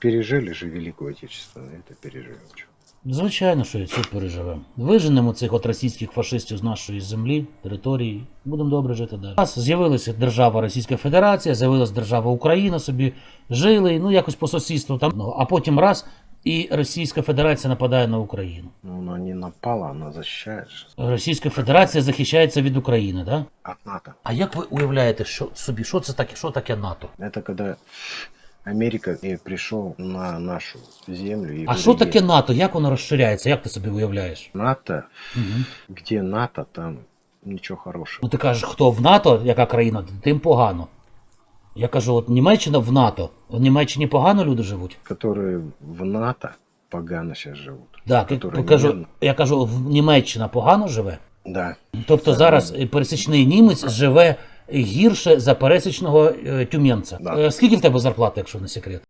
пережили же Великую Отечественную, это переживем. чё. Звичайно, що і це переживемо. Виженемо цих от російських фашистів з нашої землі, території. Будемо добре жити далі. У нас з'явилася держава Російська Федерація, з'явилася держава Україна, собі жили, ну якось по сусідству там. Ну, а потім раз і Російська Федерація нападає на Україну. Ну, она не напала, она защищает же Російська Федерація захищається від України, да? от НАТО. А як ви уявляєте, що собі, що це таке, що таке НАТО? Это когда Америка и пришел на нашу землю. И А що вывели таке НАТО? Як воно розширяється? Як ти собі уявляєш? НАТО? Угу. Где НАТО, там ничего хорошего. Ну ти кажеш, хто в НАТО, яка країна, тим погано. Я кажу, от Німеччина в НАТО. В Німеччині погано люди живуть. Которые в НАТО погано сейчас живут. Так, я Которые кажу, не- я кажу, в Німеччина погано живе. Да. Тобто зараз е, пересічний німець живе гірше за пересічного е, тюм'янця. Да. Е, Скільки в тебе зарплата, якщо не секрет?